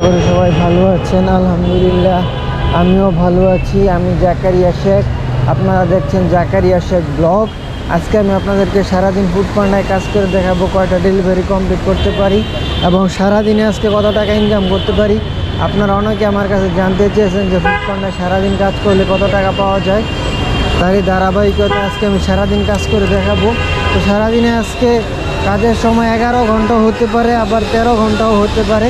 সবাই ভালো আছেন? আলহামদুলিল্লাহ, আমিও ভালো আছি। আমি জাকারিয়া শেখ। আপনারা দেখছেন জাকারিয়া শেখ ব্লগ। আজকে আমি আপনাদেরকে সারাদিন ফুড পান্ডায় কাজ করে দেখাবো, কয়টা ডেলিভারি কমপ্লিট করতে পারি এবং সারাদিনে আজকে কত টাকা ইনকাম করতে পারি। আপনারা অনেকে আমার কাছে জানতে চেয়েছেন যে ফুড পান্ডায় সারাদিন কাজ করলে কত টাকা পাওয়া যায়। তারই ধারাবাহিকতা আজকে আমি সারাদিন কাজ করে দেখাবো। তো সারাদিনে আজকে কাজের সময় এগারো ঘণ্টা হতে পারে, আবার তেরো ঘন্টাও হতে পারে।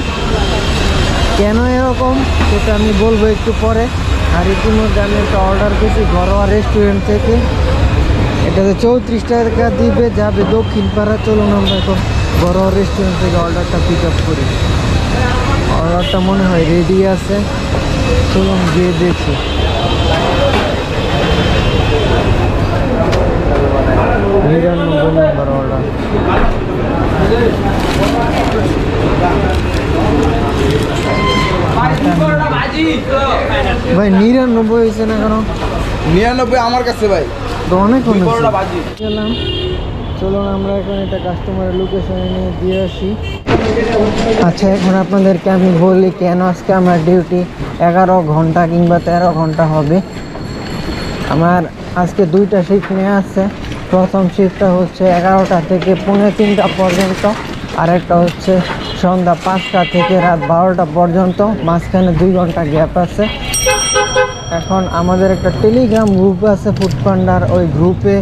কেন এরকম? সেটা আমি বলব একটু পরে। আর ইতিমধ্যে আমি একটা অর্ডার করেছি ঘরোয়া রেস্টুরেন্ট থেকে। এটাতে চৌত্রিশ টাকা দিবে, যাবে দক্ষিণ পাড়া। চলুন আমরা এখন ঘরোয়া রেস্টুরেন্ট থেকে অর্ডারটা পিক আপ করি। অর্ডারটা মনে হয় রেডি আছে। চলুন গিয়ে দেখি। নিরানব্বই নম্বর অর্ডার ভাই নিরানব্বই হয়েছে না কেন? নিরানব্বই আমার কাছে ভাই। তো অনেক। গেলাম। চলুন আমরা এখন এটা কাস্টমারের লোকেশনে নিয়ে দিয়ে আসি। আচ্ছা এখন আপনাদেরকে আমি বলি কেন আজকে আমার ডিউটি এগারো ঘণ্টা কিংবা তেরো ঘণ্টা হবে। আমার আজকে দুইটা শিফট নিয়ে আসছে প্রথম শিফটটা হচ্ছে এগারোটা থেকে পৌনে তিনটা পর্যন্ত আরেকটা হচ্ছে সন্ধ্যা পাঁচটা থেকে রাত বারোটা পর্যন্ত। মাঝখানে দুই ঘণ্টা গ্যাপ আছে। এখন আমাদের একটা টেলিগ্রাম গ্রুপ আছে ফুড পান্ডার ওই গ্রুপে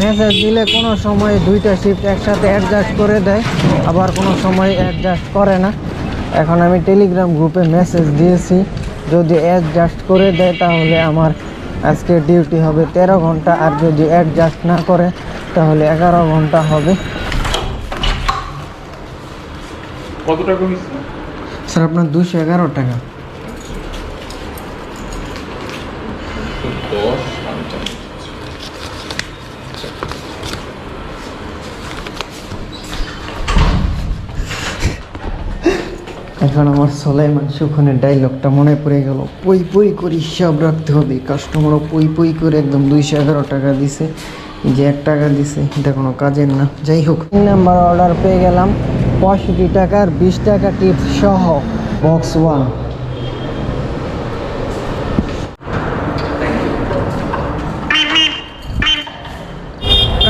মেসেজ দিলে কোনো সময় দুইটা শিফট একসাথে অ্যাডজাস্ট করে দেয় আবার কোনো সময় অ্যাডজাস্ট করে না। এখন আমি টেলিগ্রাম গ্রুপে মেসেজ দিয়েছি যদি অ্যাডজাস্ট করে দেয় তাহলে আমার আজকে ডিউটি হবে তেরো ঘণ্টা আর যদি অ্যাডজাস্ট না করে তাহলে এগারো ঘণ্টা হবে। কত টাকা স্যার আপনার দুশো এগারো টাকা। এখন আমার সোলাইমান সুখনের ডাইলগটা মনে পড়ে গেল। পই পই করে হিসাব রাখতে হবে। কাস্টমারও পই পই করে একদম দুইশো এগারো টাকা দিছে। যে এক টাকা দিছে, এটা কোনো কাজের না। যাই হোক, তিন নাম্বার অর্ডার পেয়ে গেলাম। পঁয়ষট্টি টাকার বিশ টাকা টিপস সহ। বক্স ওয়ান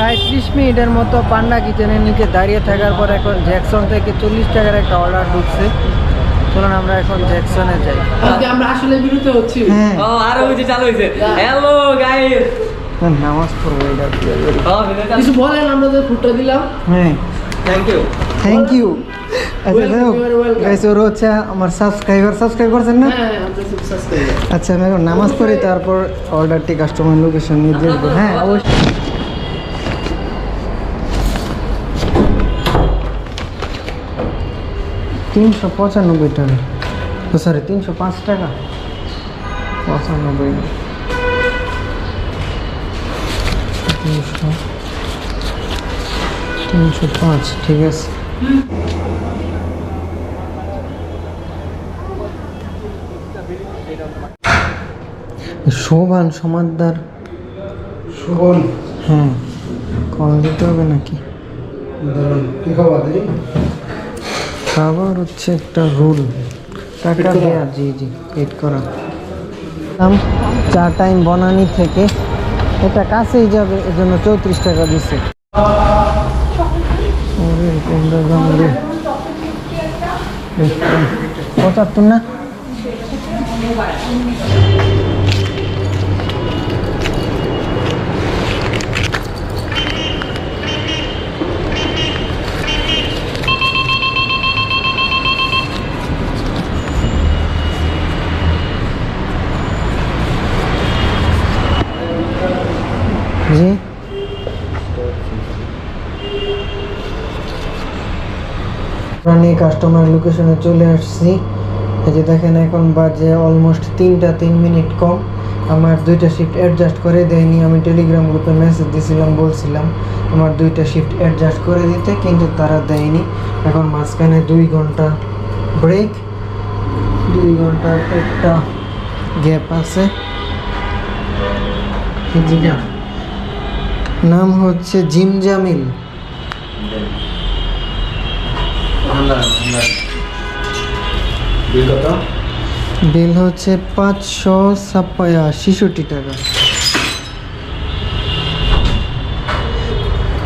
প্রায় ত্রিশ মিনিটের মতো পান্ডা কিচেনের নিচে দাঁড়িয়ে থাকার পর এখন জ্যাকসন থেকে চল্লিশ টাকার একটা অর্ডার ঢুকছে। চলুন আমরা এখন জ্যাকসনে যাই। আজকে আমরা আসলে বিরত হচ্ছি। হ্যাঁ। ও আরও হয়েছে চালু হয়েছে। হ্যালো গাইস নামাজ পড়ব এটা কিছু বলেন আমরা যে ফুটটা দিলাম। হ্যাঁ। থ্যাংক ইউ থ্যাংক ইউ আচ্ছা. গাইস ওর হচ্ছে আমার সাবস্ক্রাইবার সাবস্ক্রাইব করছেন না? হ্যাঁ আচ্ছা আমি এখন নামাজ পড়ি তারপর অর্ডারটি কাস্টমার লোকেশন নির্দেশ দেবো হ্যাঁ অবশ্যই। তিনশো পঁচানব্বই টাকা। ও সরি তিনশো পাঁচ টাকা। পঁচানব্বই। তিনশো তিনশো পাঁচ ঠিক আছে। শোভান সমাদদার শোভন। হ্যাঁ কল দিতে হবে নাকি? কি খবর খাবার হচ্ছে একটা রুল টাকা দেয়া জি জি পেড করা। চার টাইম বনানি থেকে এটা কাছেই যাবে এজন্য চৌত্রিশ টাকা দিছে। ওরে, কোনটা দাম রে? পঁচাত্তর না? জি আমি কাস্টমার লোকেশনে চলে আসছি। এই যে দেখেন, এখন বাজে অলমোস্ট তিনটা তিন মিনিট কম। আমার দুইটা শিফট অ্যাডজাস্ট করে দেয়নি। আমি টেলিগ্রাম গ্রুপে মেসেজ দিয়েছিলাম বলছিলাম, আমার দুইটা শিফট অ্যাডজাস্ট করে দিতে। কিন্তু তারা দেয়নি। এখন মাঝখানে দুই ঘণ্টা ব্রেক দুই ঘণ্টার একটা গ্যাপ আছে। নাম হচ্ছে জিম জামিল বিল হচ্ছে পাঁচশো ছাপ্পায়া ছেষট্টি টাকা।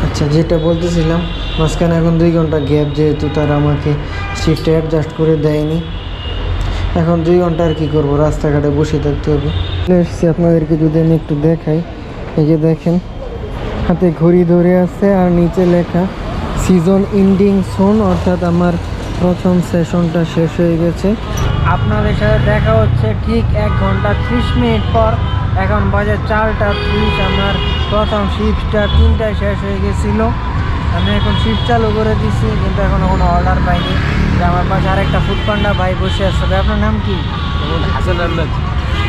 আচ্ছা যেটা বলতেছিলাম মাঝখানে এখন দুই ঘণ্টা গ্যাপ যেহেতু তারা আমাকে শিফটে অ্যাডজাস্ট করে দেয়নি। এখন দুই ঘণ্টা আর কি করব রাস্তাঘাটে বসে থাকতে হবে। এসেছি আপনাদেরকে যদি আমি একটু দেখাই। এই যে দেখেন হাতে ঘড়ি ধরে আছে আর নিচে লেখা সিজন ইন্ডিং সোন অর্থাৎ আমার প্রথম সেশনটা শেষ হয়ে গেছে। আপনাদের সাথে দেখা হচ্ছে ঠিক এক ঘণ্টা ত্রিশ মিনিট পর। এখন বাজে চারটা ত্রিশ আমার প্রথম শিফটটা তিনটায় শেষ হয়ে গেছিল। আমি এখন শিফট চালু করে দিছি কিন্তু এখনও কোনো অর্ডার পাইনি। যে আমার পাশে আরেকটা ফুড পান্ডা ভাই বসে আছে। আপনার নাম কি? হাসান আহমেদ।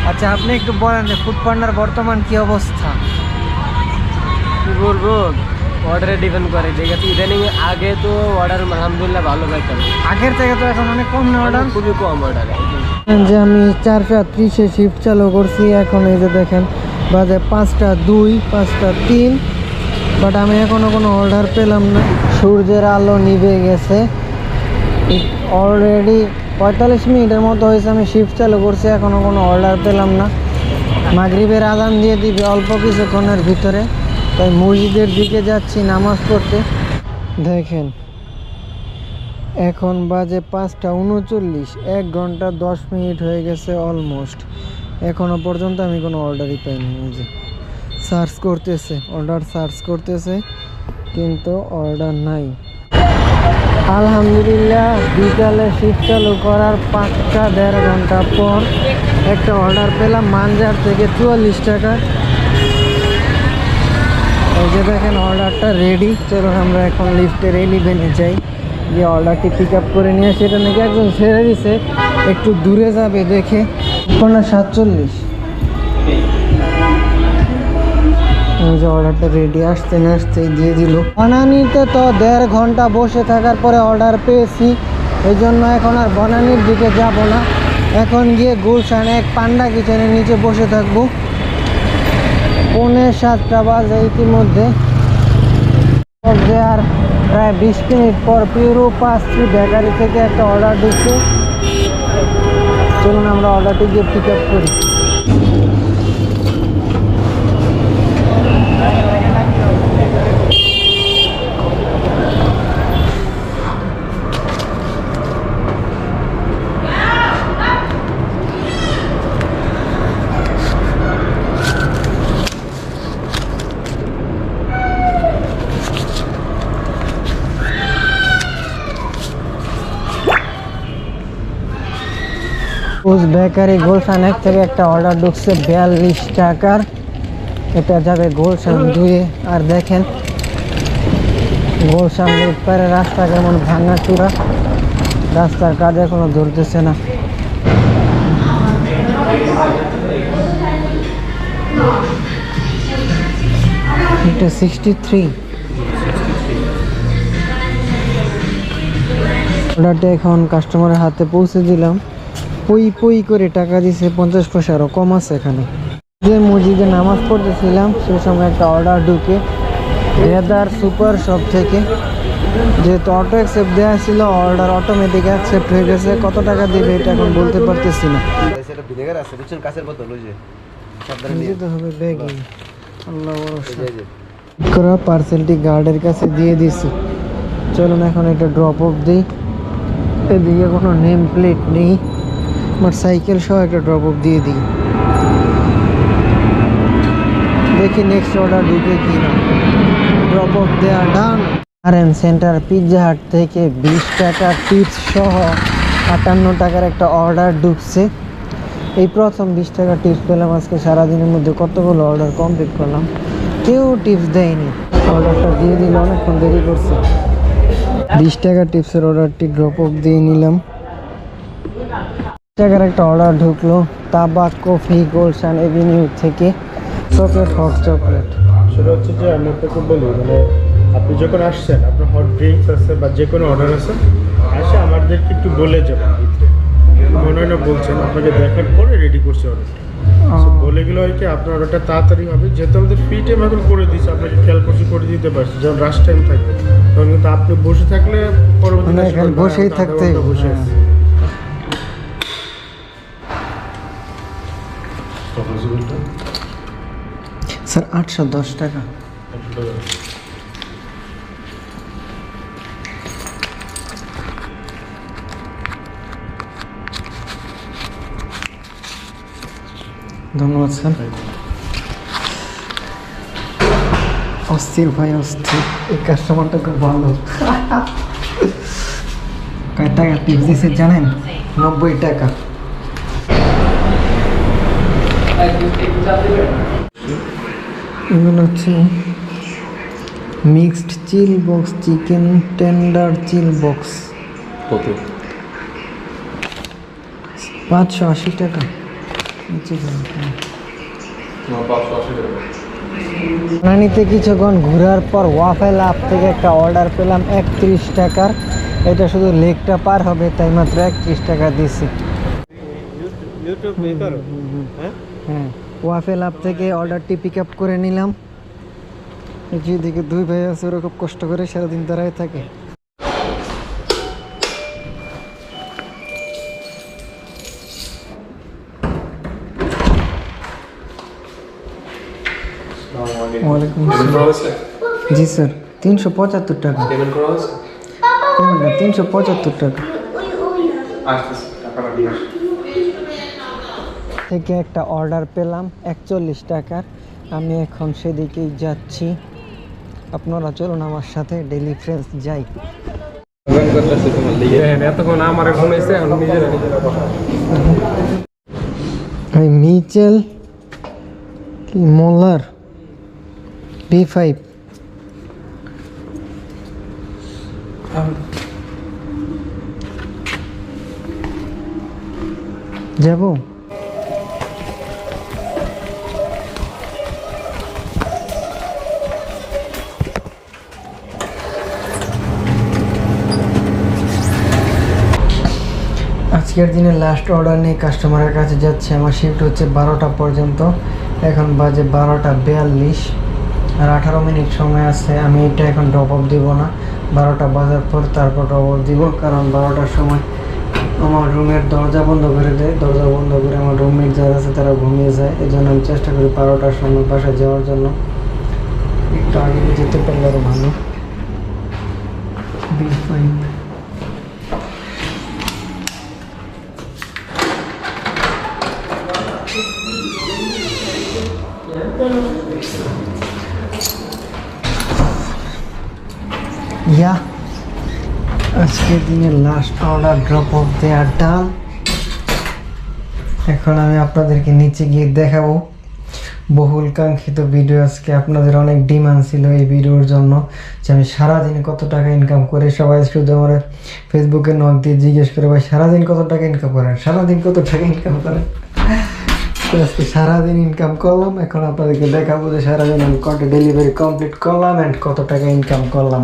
আচ্ছা আপনি একটু বলেন যে ফুড পান্ডার বর্তমান কি অবস্থা? কি বলব অর্ডারে ডিপেন্ড করে। ঠিক আছে ইদানিং আগে তো অর্ডার আলহামদুলিল্লাহ ভালো পাইতাম। আগের থেকে তো এখন অনেক কম না অর্ডার খুবই কম অর্ডার যে আমি চারটা ত্রিশে শিফট চালু করছি এখন এই যে দেখেন বাজে পাঁচটা দুই পাঁচটা তিন বাট আমি এখনও কোনো অর্ডার পেলাম না। সূর্যের আলো নিভে গেছে। অলরেডি পঁয়তাল্লিশ মিনিটের মতো হয়েছে আমি শিফট চালু করছি এখনও কোনো অর্ডার পেলাম না। মাগরিবের আদান দিয়ে দিবে অল্প কিছুক্ষণের ভিতরে। তাই মসজিদের দিকে যাচ্ছি নামাজ পড়তে। দেখেন, এখন বাজে পাঁচটা উনচল্লিশ, এক ঘণ্টা দশ মিনিট হয়ে গেছে অলমোস্ট এখনও পর্যন্ত আমি কোনো অর্ডারই পাইনি যে সার্চ করতেছে অর্ডার সার্চ করতেছে, কিন্তু অর্ডার নাই। আলহামদুলিল্লাহ, বিকালে শিফট চালু করার পাঁচটা দেড় ঘণ্টা পর একটা অর্ডার পেলাম মানজার থেকে চুয়াল্লিশ টাকা। এই যে দেখেন অর্ডারটা রেডি চলুন আমরা এখন লিফটের এলিভেনে যাই। গিয়ে অর্ডারটি পিক আপ করে নিয়ে সেটা নাকি একজন ছেড়ে দিছে, একটু দূরে যাবে দেখে। কোনো সাতচল্লিশ। এই যে অর্ডারটা রেডি আসতে না আসতে দিয়ে দিল। বনানিতে তো দেড় ঘণ্টা বসে থাকার পরে অর্ডার পেয়েছি, এই জন্য এখন আর বনানির দিকে যাব না। এখন গিয়ে গুলশানে এক পান্ডা কিচেনের নিচে বসে থাকব। পৌনে সাতটা বাজে ইতিমধ্যে। আর প্রায় বিশ মিনিট পর পিউরো পাঁচটি বেকারি থেকে একটা অর্ডার দিচ্ছে। চলুন আমরা অর্ডারটি গিয়ে পিক আপ করি। উস বেকারি গোলশান এক থেকে একটা অর্ডার ঢুকছে বিয়াল্লিশ টাকার। এটা যাবে গোলশান দুয়ে। আর দেখেন, গোলশান পারে রাস্তা কেমন ভাঙা চূড়া রাস্তার কাজ এখনও ধরতেছে না। এটা সিক্সটি থ্রি অর্ডারটা এখন কাস্টমারের হাতে পৌঁছে দিলাম। পই পই করে টাকা দিছে, পঞ্চাশ পয়সা আরও কম আছে এখানে। যে মসজিদে নামাজ পড়তেছিলাম সেই সময় একটা অর্ডার ঢুকে রেদার সুপার শপ থেকে। যেহেতু অটো অ্যাকসেপ্ট দেওয়া ছিল অর্ডার অটোমেটিক অ্যাকসেপ্ট হয়ে গেছে, কত টাকা দেবে এটা এখন বলতে পারতেছি না। পার্সেলটি গার্ডের কাছে দিয়ে দিছি। চলুন এখন এটা ড্রপ অফ দিই। এদিকে কোনো নেম প্লেট নেই। আমার সাইকেল সহ একটা ড্রপ অফ দিয়ে দিই। দেখি নেক্সট অর্ডার ঢুকে কি না ড্রপ অফ দেওয়া ডান আর এন সেন্টার পিৎজা হাট থেকে বিশ টাকা টিপস সহ আটান্ন টাকার একটা অর্ডার ঢুকছে। এই প্রথম বিশ টাকা টিপস পেলাম আজকে, সারাদিনের মধ্যে কতগুলো অর্ডার কমপ্লিট করলাম। কেউ টিপস দেয়নি। অর্ডারটা দিয়ে দিল অনেকক্ষণ দেরি করছে। বিশ টাকা টিপসের অর্ডারটি ড্রপ অফ দিয়ে নিলাম। টাকার একটা অর্ডার ঢুকলো তাবাক কফি গোলশান এভিনিউ থেকে চকলেট হট চকলেট সেটা হচ্ছে যে আমি আপনাকে বলি মানে আপনি যখন আসছেন আপনার হট ড্রিঙ্কস আছে বা যে কোনো অর্ডার আছে আসে আমাদেরকে একটু বলে যাবেন ভিতরে। মনে হয় না বলছেন আপনাকে দেখার পরে রেডি করছে অর্ডারটা বলে গেলে হয় কি আপনার অর্ডারটা তাড়াতাড়ি হবে। যেহেতু আমাদের ফ্রি টাইম এখন করে দিচ্ছে আপনাকে খেয়াল করছি করে দিতে পারছি যেমন রাশ টাইম থাকবে তখন কিন্তু আপনি বসে থাকলে পরবর্তী মানে বসেই থাকতে বসে হ্যাঁ। আছে। স্যার, আটশো দশ টাকা। ধন্যবাদ, স্যার। অস্থির ভাই, অস্থির। এই কাস্টমারটা খুব ভালো। কয় টাকা টিপস জানেন, নব্বই টাকা। এগুলো হচ্ছে mixed chill box chicken tender chill box কত? পাঁচশো আশি টাকা। নানিতে কিছুক্ষণ ঘোরার পর ওয়াফেল আপ থেকে একটা অর্ডার পেলাম একত্রিশ টাকার। এটা শুধু লেকটা পার হবে তাই মাত্র একত্রিশ টাকা দিছি। হ্যাঁ? হ্যাঁ। ওয়াফেল অ্যাপ থেকে অর্ডারটি পিক আপ করে নিলাম। যেদিকে দুই ভাই আছে ওরা খুব কষ্ট করে সারাদিন দাঁড়ায় থাকে। জি স্যার তিনশো পঁচাত্তর টাকা। তিনশো পঁচাত্তর টাকা। থেকে একটা অর্ডার পেলাম একচল্লিশ টাকার। আমি এখন সেদিকেই যাচ্ছি। আপনারা চলুন আমার সাথে ডেলি ফ্রেন্স যাই। মিচেল কি মোলার? বি ফাইভ যাব? আজকের দিনে লাস্ট অর্ডার নিয়ে কাস্টমারের কাছে যাচ্ছে। আমার শিফট হচ্ছে বারোটা পর্যন্ত। এখন বাজে বারোটা বিয়াল্লিশ। আর আঠারো মিনিট সময় আছে। আমি এটা এখন ড্রপ অফ দিব না। বারোটা বাজার পর তারপর ড্রপ অফ দিব। কারণ বারোটার সময় আমার রুমের দরজা বন্ধ করে দেয়। দরজা বন্ধ করে আমার রুমমেট যারা আছে, তারা ঘুমিয়ে যায়। এই জন্য আমি চেষ্টা করি বারোটার সময় বাসায় যাওয়ার জন্য। একটু আগে যেতে পারলে আরও ভালো। বিশ ফাইভ ইয়া আজকের দিনের লাস্ট অর্ডার ড্রপ অফ দেয়ার ডান এখন আমি আপনাদেরকে নিচে গিয়ে দেখাবো। বহুল কাঙ্ক্ষিত ভিডিও আজকে আপনাদের অনেক ডিমান্ড ছিল এই ভিডিওর জন্য। যে আমি সারাদিনে কত টাকা ইনকাম করে সবাই শুধু আমার ফেসবুকে নক দিয়ে জিজ্ঞেস করে, ভাই, সারাদিন কত টাকা ইনকাম করেন সারাদিন কত টাকা ইনকাম করেন তো আজকে সারাদিন ইনকাম করলাম, এখন আপনাদেরকে দেখাবো যে সারাদিন আমি কত ডেলিভারি কমপ্লিট করলাম অ্যান্ড কত টাকা ইনকাম করলাম।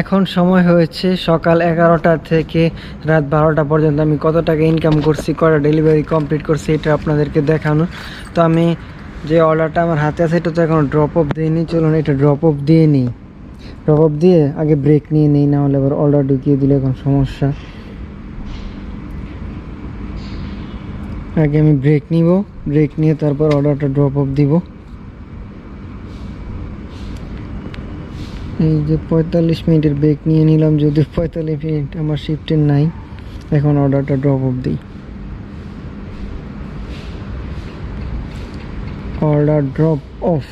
এখন সময় হয়েছে সকাল এগারোটা থেকে রাত বারোটা পর্যন্ত আমি কত টাকা ইনকাম করছি কটা ডেলিভারি কমপ্লিট করছি, এটা আপনাদেরকে দেখানো। তো আমি যে অর্ডারটা আমার হাতে আছে, এটা তো এখন ড্রপ অফ দিইনি, চলুন এটা ড্রপ অফ দিয়ে নিই। ড্রপ অফ দিয়ে আগে ব্রেক নিয়ে নিই না হলে আবার অর্ডার ঢুকিয়ে দিলে এখন সমস্যা। আগে আমি ব্রেক নিব ব্রেক নিয়ে তারপর অর্ডারটা ড্রপ অফ দিব। এই যে পঁয়তাল্লিশ মিনিটের ব্রেক নিয়ে নিলাম যদি পঁয়তাল্লিশ মিনিট আমার শিফটের নাই, এখন অর্ডারটা ড্রপ অফ দিই। অর্ডার ড্রপ অফ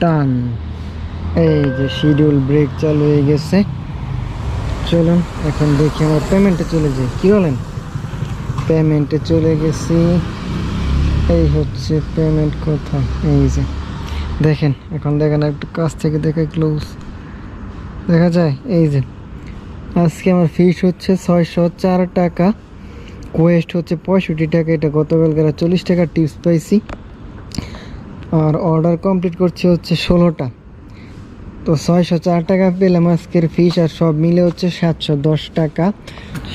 টান এই যে শিডিউল ব্রেক চালু হয়ে গেছে। চলুন, এখন দেখি আমার পেমেন্টে চলে যাই। কী বলেন? পেমেন্টে চলে গেছি। এই হচ্ছে পেমেন্ট কোথায় এই যে, দেখেন, এখন দেখেন একটু কাছ থেকে দেখে ক্লোজ দেখা যায়? এই যে, আজকে আমার ফিস হচ্ছে ছয়শো চার টাকা। কোয়েস্ট হচ্ছে পঁয়ষট্টি টাকা, এটা গতকালকে চল্লিশ টাকা টিপস পাইছি। আর অর্ডার কমপ্লিট করছে হচ্ছে ষোলোটা। তো ছয়শো চার টাকা পেলাম আজকের ফিস আর সব মিলে হচ্ছে সাতশো দশ টাকা।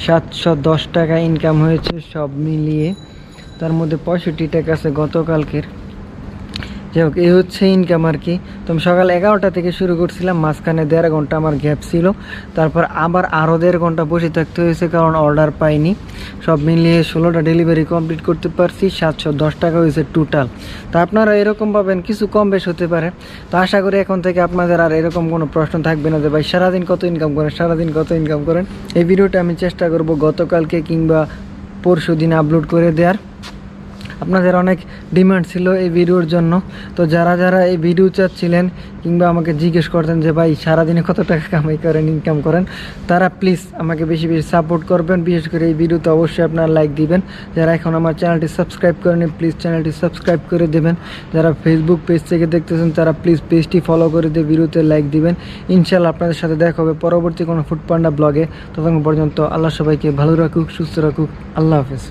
সাতশো দশ টাকা ইনকাম হয়েছে সব মিলিয়ে। তার মধ্যে পঁয়ষট্টি টাকা আছে গতকালকের। যাই হোক এই হচ্ছে ইনকাম আর কি। তো আমি সকাল এগারোটা থেকে শুরু করছিলাম, মাঝখানে দেড় ঘণ্টা আমার গ্যাপ ছিল। তারপর আবার আরও দেড় ঘণ্টা বসে থাকতে হয়েছে, কারণ অর্ডার পাইনি। সব মিলিয়ে ষোলোটা ডেলিভারি কমপ্লিট করতে পারছি, সাতশো দশ টাকা হয়েছে টোটাল তা আপনারা এরকম পাবেন, কিছু কম বেশ হতে পারে। তো আশা করি এখন থেকে আপনাদের আর এরকম কোনো প্রশ্ন থাকবে না যে, ভাই, সারাদিন কত ইনকাম করেন, সারাদিন কত ইনকাম করেন? এই ভিডিওটা আমি চেষ্টা করব গতকালকে কিংবা পরশু দিন আপলোড করে দেওয়ার। আপনাদের অনেক ডিমান্ড ছিল এই ভিডিওর জন্য। তো যারা যারা এই ভিডিও চাচ্ছিলেন কিংবা আমাকে জিজ্ঞেস করতেন যে, ভাই, সারাদিনে কত টাকা কামাই করেন ইনকাম করেন? তারা প্লিজ আমাকে বেশি বেশি সাপোর্ট করবেন। বিশেষ করে এই ভিডিওতে অবশ্যই আপনারা লাইক দিবেন। যারা এখন আমার চ্যানেলটি সাবস্ক্রাইব করেনি প্লিজ চ্যানেলটি সাবস্ক্রাইব করে দেবেন। যারা ফেসবুক পেজ থেকে দেখতেছেন, তারা প্লিজ পেজটি ফলো করে দিয়ে ভিডিওতে লাইক দিবেন। ইনশাল্লাহ আপনাদের সাথে দেখা হবে পরবর্তী কোনো ফুড পান্ডা ব্লগে ততক্ষণ পর্যন্ত আল্লাহ সবাইকে ভালো রাখুক, সুস্থ রাখুক। আল্লাহ হাফেজ।